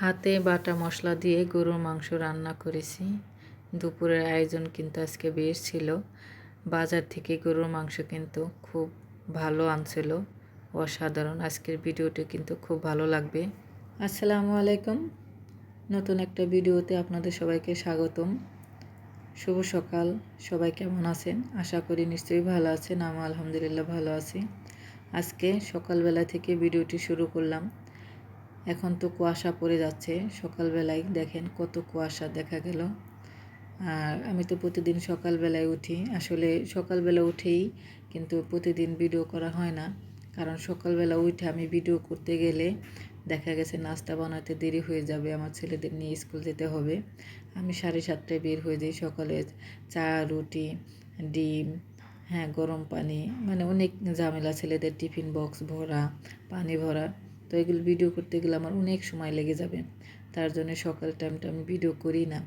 হাতে বাটা মশলা দিয়ে গরুর মাংস রান্না করেছি। দুপুরের আয়োজন কিন্তু আজকে বেশ ছিল। বাজার থেকে গরুর মাংস কিন্তু খুব ভালো আনছিল। অসাধারণ। আজকের ভিডিওটি কিন্তু খুব ভালো লাগবে। আসসালামু আলাইকুম। নতুন একটা ভিডিওতে আপনাদের সবাইকে স্বাগতম। শুভ সকাল। সবাই কেমন আছেন? আশা করি নিশ্চয়ই ভালো আছেন। আমি আলহামদুলিল্লাহ ভালো আছি। আজকে সকালবেলা থেকে ভিডিওটি শুরু করলাম। এখন তো কুয়াশা পড়ে যাচ্ছে। সকালবেলায় দেখেন কত কুয়াশা দেখা গেল। আর আমি তো প্রতিদিন সকালবেলায় উঠি। আসলে সকালবেলা উঠেই কিন্তু প্রতিদিন ভিডিও করা হয় না। কারণ সকালবেলা উঠে আমি ভিডিও করতে গেলে দেখা গেছে নাস্তা বানাতে দেরি হয়ে যাবে। আমার ছেলেদের নিয়ে স্কুল যেতে হবে। আমি সাড়ে সাতটায় বের হয়ে যাই সকালে। চা, রুটি, ডিম হ্যাঁ গরম পানি মানে অনেক ঝামেলা। ছেলেদের টিফিন বক্স ভরা, পানি ভরা। তো এগুলো ভিডিও করতে গেলে আমার অনেক সময় লেগে যাবে। তার জন্য সকাল টাইমটা আমি ভিডিও করি না।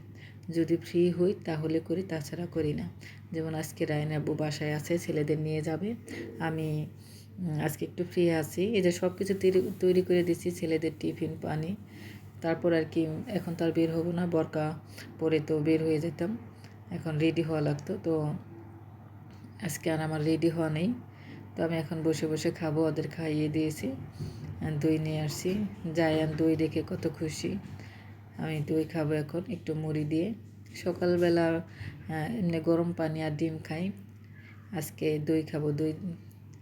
যদি ফ্রি হই তাহলে করি, তাছাড়া করি না। যেমন আজকে রায়ন আব্বু বাসায় আছে, ছেলেদের নিয়ে যাবে। আমি আজকে একটু ফ্রি আছি। এই যে সব কিছু তৈরি করে দিচ্ছি ছেলেদের টিফিন, পানি। তারপর আর কি, এখন তো আর বের হব না, বরকা পরে তো বের হয়ে যেতাম। এখন রেডি হওয়া লাগতো। তো আজকে আর আমার রেডি হওয়া নেই। তো আমি এখন বসে বসে খাব, ওদের খাইয়ে দিয়েছি। দই নিয়ে আসছি। যাই আর দই দেখে কত খুশি। আমি দই খাব এখন একটু মুড়ি দিয়ে। সকালবেলা এমনি গরম পানি আর ডিম খাই। আজকে দই খাব। দই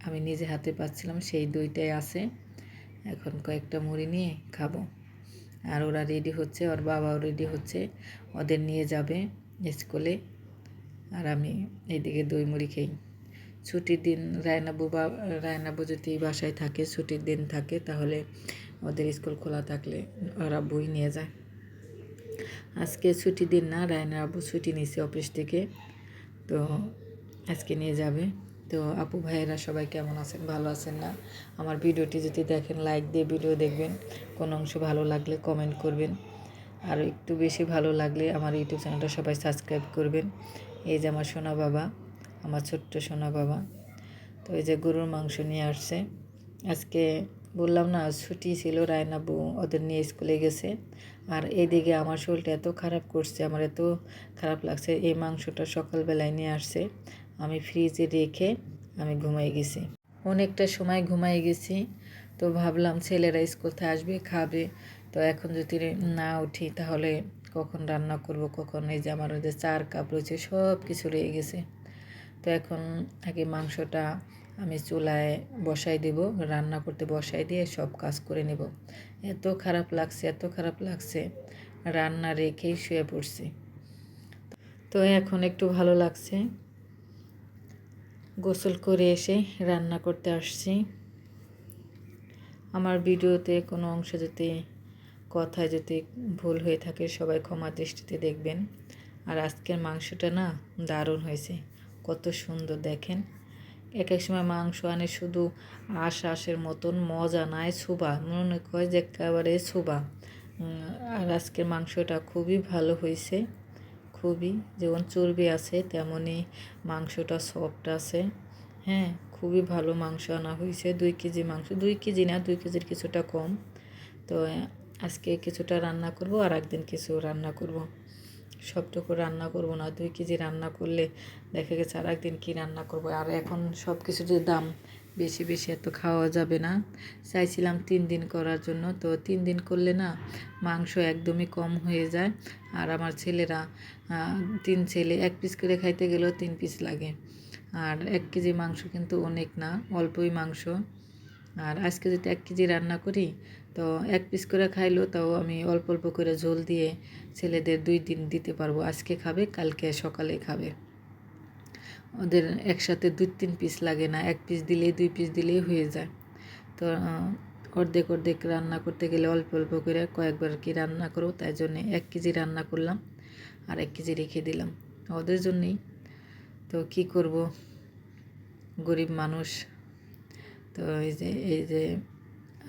আমি নিজে হাতে পাচ্ছিলাম, সেই দইটাই আছে। এখন কয়েকটা মুড়ি নিয়ে খাব। আর ওরা রেডি হচ্ছে, ওর বাবাও রেডি হচ্ছে। ওদের নিয়ে যাবে স্কুলে। আর আমি এইদিকে দই মুড়ি খেই ছুটির দিন রায়নাবু বা রায়নাবু যদি বাসায় থাকে, ছুটির দিন থাকে, তাহলে ওদের স্কুল খোলা থাকলে ওরা বই নিয়ে যায়। আজকে ছুটির দিন না, রায়না আবু ছুটি নিয়েছে অফিস থেকে, তো আজকে নিয়ে যাবে। তো আপু ভাইয়েরা সবাই কেমন আছেন? ভালো আছেন না? আমার ভিডিওটি যদি দেখেন লাইক দিয়ে ভিডিও দেখবেন, কোনো অংশ ভালো লাগলে কমেন্ট করবেন। আর একটু বেশি ভালো লাগলে আমার ইউটিউব চ্যানেলটা সবাই সাবস্ক্রাইব করবেন। এই যে আমার সোনা বাবা আমার ছোট্ট সোনা বাবা। তো এই যে গরুর মাংস নিয়ে আসছে। আজকে বললাম না, ছুটি ছিল রায়নাবু ওদের নিয়ে স্কুলে গেছে। আর এদিকে আমার শরীরটা এত খারাপ করছে, আমার এত খারাপ লাগছে, এই মাংসটা সকালবেলায় নিয়ে আসছে। আমি ফ্রিজে রেখে আমি ঘুমাই গেছি। অনেকটা সময় ঘুমাই গেছি। তো ভাবলাম ছেলেরা স্কুল থেকে আসবে, খাবে। তো এখন যদি না উঠি, তাহলে কখন রান্না করব, কখন এই যে আমার ওদের চার কাপ রয়েছে সব কিছু রয়ে গেছে। তো এখন আগে মাংসটা আমি চুলায় বসাই দেব, রান্না করতে বসাই দিয়ে সব কাজ করে নেব। এত খারাপ লাগছে, এত খারাপ লাগছে, রান্না রেখেই শুয়ে পড়ছি। তো এখন একটু ভালো লাগছে। গোসল করে এসে রান্না করতে আসছি। আমার ভিডিওতে কোনো অংশ যদি, কথায় যদি ভুল হয়ে থাকে সবাই ক্ষমা দৃষ্টিতে দেখবেন। আর আজকের মাংসটা না দারুণ হয়েছে। কত সুন্দর দেখেন। এক এক সময় মাংস আনে শুধু আশ আশের মতন, মজা নাই, ছুবা। মনে কয় যে একেবারে ছুবা। আর আজকের মাংসটা খুবই ভালো হয়েছে। খুবই, যেমন চর্বি আছে তেমনই মাংসটা সফট আছে। হ্যাঁ খুবই ভালো মাংস আনা হয়েছে, দুই কেজি মাংস। দুই কেজি না, দুই কেজির কিছুটা কম। তো, আজকে কিছুটা রান্না করব আর একদিন কিছু রান্না করব। সবটুকু রান্না করব না। দুই কেজি রান্না করলে দেখা গেছে আর একদিন কী রান্না করব? আর এখন সব কিছুর দাম বেশি বেশি এত খাওয়া যাবে না। চাইছিলাম তিন দিন করার জন্য। তো তিন দিন করলে না মাংস একদমই কম হয়ে যায়। আর আমার ছেলেরা তিন ছেলে, এক পিস করে খাইতে গেলেও তিন পিস লাগে। আর এক কেজি মাংস কিন্তু অনেক না, অল্পই মাংস। আর আজকে যদি এক কেজি রান্না করি তো এক পিস করে খাইলো, তাও আমি অল্প অল্প করে ঝোল দিয়ে ছেলেদের দুই দিন দিতে পারব। আজকে খাবে, কালকে সকালে খাবে। ওদের একসাথে দুই তিন পিস লাগে না, এক পিস দিলেই, দুই পিস দিলেই হয়ে যায়। তো অর্ধেক অর্ধেক রান্না করতে গেলে অল্প অল্প করে কয়েকবার কি রান্না করো তাই জন্যে এক কেজি রান্না করলাম আর এক কেজি রেখে দিলাম। ওদের জন্যেই। তো কি করব? গরিব মানুষ। তো এই যে এই যে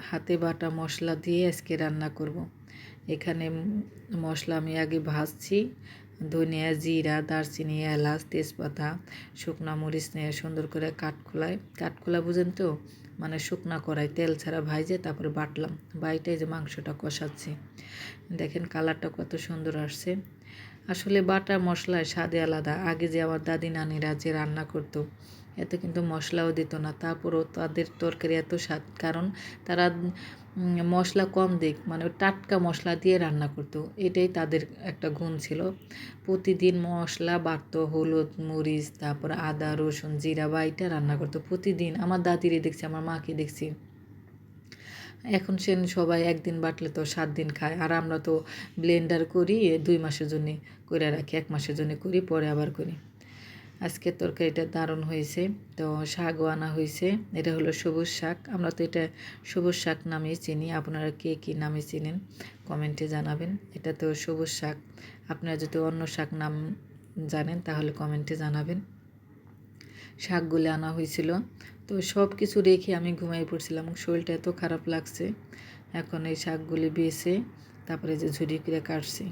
হাতে বাটা মশলা দিয়ে আজকে রান্না করব। এখানে মশলা আমি আগে ভাজছি। ধনিয়া জিরা, দারচিনি, এলাচ, তেজপাতা, শুকনো মরিচ নিয়ে সুন্দর করে কাঠখোলায়। কাঠখোলা বুঝেন তো? মানে শুকনা কড়াই, তেল ছাড়া ভাইজে তারপরে বাটলাম। বাইটে যে মাংসটা কষাচ্ছি। দেখেন কালারটা কত সুন্দর আসছে। আসলে বাটা মশলায় স্বাদে আলাদা। আগে যে আমার দাদি নানিরা যে রান্না করতো এত কিন্তু মশলাও দিত না। তারপরও তাদের তরকারি এত স্বাদ, কারণ তারা মশলা কম দিক মানে টাটকা মশলা দিয়ে রান্না করতো। এটাই তাদের একটা গুণ ছিল। প্রতিদিন মশলা বাটতো হলুদ, মরিচ, তারপর আদা, রসুন, জিরা বা এটা রান্না করতো প্রতিদিন। আমার দাদিরই দেখছি, আমার মাকে দেখছি। এখন সেন সবাই একদিন বাটলে তো সাত দিন খায়। আর আমরা তো ব্লেন্ডার করি, দুই মাসের জন্যে করে রাখি, এক মাসের জন্য করি, পরে আবার করি। আজকে তরকারিটা দারুণ হয়েছে। তো শাকও আনা হয়েছে। এটা হলো সবুজ শাক। আমরা তো এটা সবুজ শাক নামে চিনি। আপনারা কে কী নামে চিনেন? কমেন্টে জানাবেন। এটা তো সবুজ শাক। আপনারা যদি অন্য শাক নাম জানেন, তাহলে কমেন্টে জানাবেন। শাকগুলো আনা হয়েছিল। তো সব কিছু রেখে আমি ঘুমিয়ে পড়ছিলাম। শরীরটা এত খারাপ লাগছে। এখন এই শাকগুলি বেছে তারপরে যে ঝুড়ি করে কাটছি।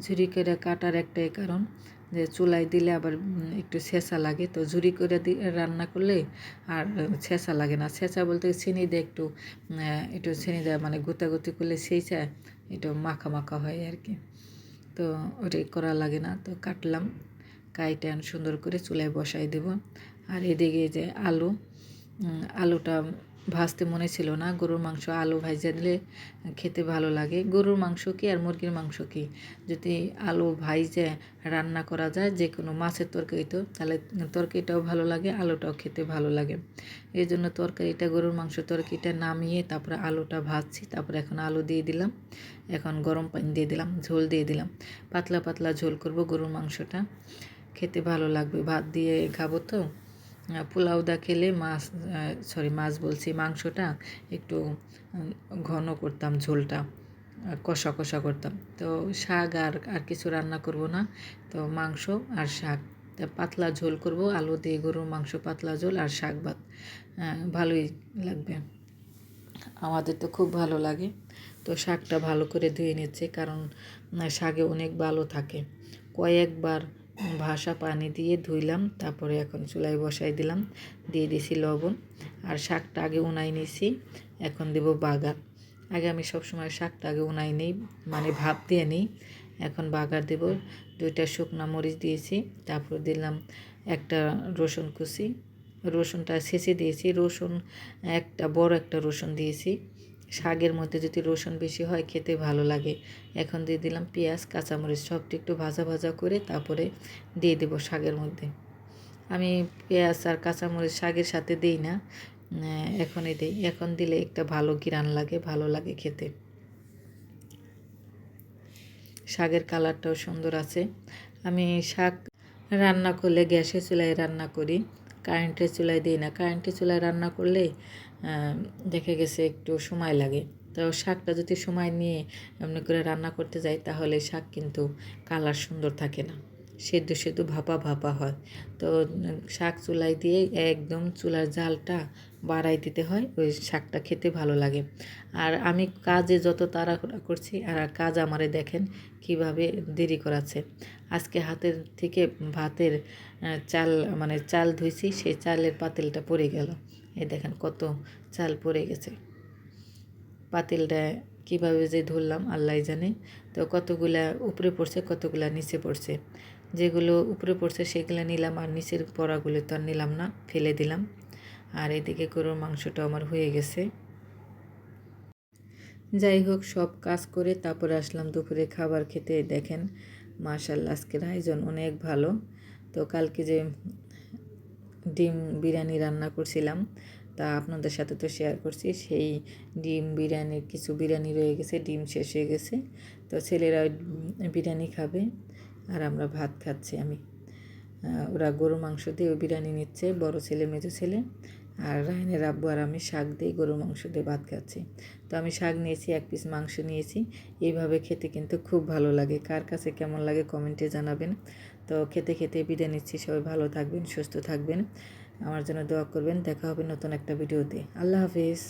ঝুড়ি করে কাটার একটাই কারণ যে চুলায় দিলে আবার একটু ছেঁচা লাগে। তো ঝুরি করে রান্না করলে আর ছেঁচা লাগে না। ছেঁচা বলতে চিনি দিয়ে একটু একটু চিনি দেয় মানে গুতাগুতি করলে সেই চায় একটু মাখা মাখা হয় আর কি। তো ওটাই করা লাগে না। তো কাটলাম, কাইটা সুন্দর করে চুলায় বসাই দেব। আর এদিকে যে আলু আলুটা ভাজতে মনে ছিল না। গরুর মাংস, আলু ভাজা দিলে খেতে ভালো লাগে। গরুর মাংস কি আর মুরগির মাংস কি? যদি আলু ভাইজে রান্না করা যায় যে কোনো মাছের তরকারি তো, তাহলে তরকারিটাও ভালো লাগে, আলুটাও খেতে ভালো লাগে। এই জন্য তরকারিটা, গরুর মাংস তরকারিটা নামিয়ে তারপরে আলুটা ভাজছি। তারপরে এখন আলু দিয়ে দিলাম। এখন গরম পানি দিয়ে দিলাম, ঝোল দিয়ে দিলাম। পাতলা পাতলা ঝোল করব গরুর মাংসটা। খেতে ভালো লাগবে। ভাত দিয়ে খাব তো। আহ, পোলাও দা খেলে মাছ সরি মাছ বলছি মাংসটা একটু ঘন করতাম ঝোলটা কষা কষা করতাম। তো শাক আর আর কিছু রান্না করব না তো মাংস আর শাক। পাতলা ঝোল করব আলু দিয়ে গরুর মাংস পাতলা ঝোল আর শাক ভাত। ভালোই লাগবে। আমাদের তো খুব ভালো লাগে। তো শাকটা ভালো করে ধুয়ে নিচ্ছে কারণ শাকে অনেক ভালো থাকে। কয়েকবার ভাসা পানি দিয়ে ধুইলাম, তারপরে এখন চুলায় বসাই দিলাম, দিয়ে দিছি লবণ, আর শাকটা আগে উনাই নিছি, এখন দেব বাগার। আগে আমি সবসময় শাকটা আগে উনাই নেই মানে ভাপ দিয়ে নিই, এখন বাগার দেব। দুইটা শুকনা মরিচ দিয়েছি, তারপর দিলাম একটা রসুন কুচি, রসুনটা ছেঁচে দিয়েছি, রসুন, একটা বড় একটা রসুন দিয়েছি। শাকের মধ্যে যদি রসুন বেশি হয়, খেতে ভালো লাগে। এখন দিয়ে দিলাম পেঁয়াজ, কাঁচামরিচ সবটি একটু ভাজা ভাজা করে তারপরে দিয়ে দেবো শাকের মধ্যে। আমি পেঁয়াজ আর কাঁচামরিচ শাকের সাথে দিই না এখনই দিই। এখন দিলে একটা ভালো ঘিরান লাগে, ভালো লাগে খেতে। শাকের কালারটাও সুন্দর আছে। আমি শাক রান্না করলে গ্যাসের চুলায় রান্না করি, কারেন্টের চুলায় দিই না। কারেন্টের চুলায় রান্না করলে দেখা গেছে একটু সময় লাগে। তো শাকটা যদি সময় নিয়ে এমনি করে রান্না করতে যাই, তাহলে শাক কিন্তু কালার সুন্দর থাকে না। সেদ্ধ সেদ্ধ ভাপা ভাপা হয়। তো শাক চুলাই দিয়ে একদম চুলার জালটা বাড়াই দিতে হয়, ওই শাকটা খেতে ভালো লাগে। আর আমি কাজে যত তাড়াহুড়া করছি, আর কাজ আমারে দেখেন কীভাবে দেরি করাচ্ছে। আজকে হাতের থেকে ভাতের চাল মানে চাল ধুইছি, সেই চালের পাতিলটা পড়ে গেল। এই দেখেন কত চাল পড়ে গেছে। পাতিলটা কীভাবে যে ধরলাম আল্লাহ জানে। তো কতগুলা উপরে পড়ছে, কতগুলা নিচে পড়ছে। যেগুলো উপরে পড়ছে, সেগুলো নিলাম আর নিচের পড়াগুলো তো আর নিলাম না, ফেলে দিলাম। আর এদিকে গরুর মাংসটা আমার হয়ে গেছে। যাই হোক, সব কাজ করে তারপরে আসলাম দুপুরে খাবার খেতে। দেখেন মাশাল্লাহ আজকের আয়োজন অনেক ভালো। তো কালকে যে ডিম বিরিয়ানি রান্না করছিলাম। তা আপনাদের সাথে তো শেয়ার করছি, সেই ডিম বিরিয়ানির কিছু বিরিয়ানি রয়ে গেছে, ডিম শেষ হয়ে গেছে। তো ছেলেরা বিরিয়ানি খাবে আর আমরা ভাত খাচ্ছি আমি। ওরা গরু মাংস দিয়ে বিরিয়ানি নিচ্ছে, বড় ছেলে, মেজো ছেলে। আর রায়নের আব্বু আর আমি শাক দিয়ে গরু মাংস দিয়ে ভাত খাচ্ছি। তো আমি শাক নিয়েছি, এক পিস মাংস নিয়েছি। এইভাবে খেতে কিন্তু খুব ভালো লাগে। কার কাছে কেমন লাগে কমেন্টে জানাবেন। তো খেতে খেতে বিদায় নিচ্ছি। সবাই ভালো থাকবেন, সুস্থ থাকবেন। আমার জন্য দোয়া করবেন। দেখা হবে নতুন একটা ভিডিওতে। আল্লাহ হাফিজ।